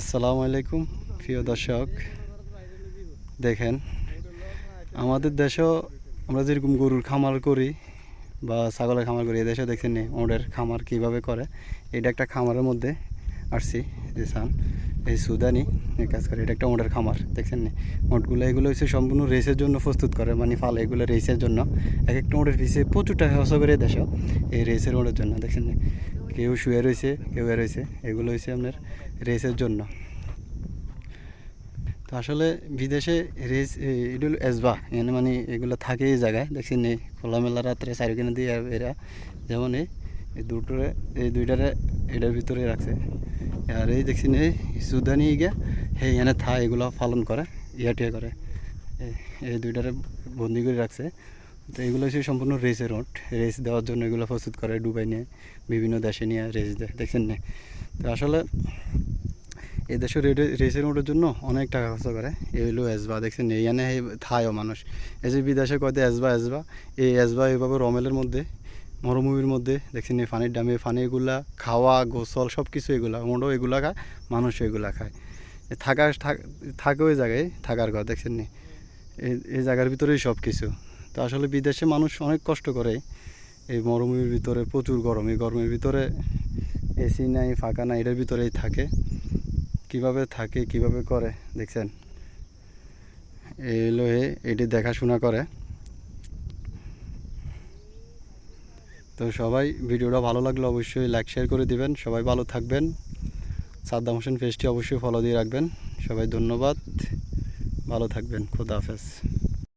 আসসালামু আলাইকুম, প্রিয় দর্শক। দেখেন, আমাদের দেশেও আমরা যেরকম গরুর খামার করি বা ছাগলের খামার করি এদেশে দেখছেন ওদের খামার কীভাবে করে। এটা একটা খামারের মধ্যে আসছি যে সান। এই সুদানি এই কাজ করে, এটা একটা ওঁটের খামার, দেখছেন নি? ওঁটগুলো, এগুলো হচ্ছে সম্পূর্ণ রেসের জন্য প্রস্তুত করে মানে ফাল, এগুলো রেসের জন্য। এক একটা ওঁটের পিছিয়ে প্রচুর টাকা খরচ করে দেশ, এই রেসের ওঁটের জন্য, দেখছেন নি? কেউ শুয়ে রয়েছে, কেউ এ রয়েছে, এগুলো হচ্ছে আপনার রেসের জন্য। তো আসলে বিদেশে রেস এটা হলো এসবা এখানে মানে এগুলো থাকে এই জায়গায়, দেখছেন এই খোলামেলা রাত্রে চারিখানে দিয়ে এরা, যেমন এই দুটোরে, এই দুইটারে এটার ভিতরে রাখছে। আর এই দেখছেন, এই সুদানি গিয়া হে এখানে থা এগুলো পালন করে ইয়া টিয়া করে এই- দুইটারে বন্দি করে রাখছে। তো এগুলো হচ্ছে সম্পূর্ণ রেসের রোড রেস দেওয়ার জন্য এগুলো প্রস্তুত করে ডুবাই নিয়ে, বিভিন্ন দেশে নিয়ে রেস দেয় দেখছেন না? তো আসলে এই রেডে রেসের রোডের জন্য অনেক টাকা খরচ করে। এই হলো এসবা, দেখছেন এইখানে এই থায়ও মানুষ। এই যে বিদেশে কয়তে এসবা এসবা, এই এসবা এইভাবে রমেলের মধ্যে মরুভূমির মধ্যে, দেখছেন এই ফানির ডামে, ফানি এগুলা, খাওয়া, গোসল সব কিছু এগুলা মোটো এগুলা খায় মানুষ এগুলা খায়। থাক- থাকে ওই জায়গায়, থাকার ঘর, দেখছেন নি? এই জায়গার ভিতরেই সব কিছু তো আসলে বিদেশে মানুষ অনেক কষ্ট করে এই মরুভূমির ভিতরে, প্রচুর গরম। এই গরমের ভিতরে এসি নাই, ফাঁকা নাই, এটার ভিতরেই থাকে। কীভাবে থাকে, কীভাবে করে, দেখছেন? এলো এটি দেখাশোনা করে। তো সবাই ভিডিওটা ভালো লাগলে অবশ্যই লাইক শেয়ার করে দিবেন। সবাই ভালো থাকবেন। সাদ্দাম হোসেন পেজটি অবশ্যই ফলো দিয়ে রাখবেন। সবাই ধন্যবাদ। ভালো থাকবেন। খোদা হাফেজ।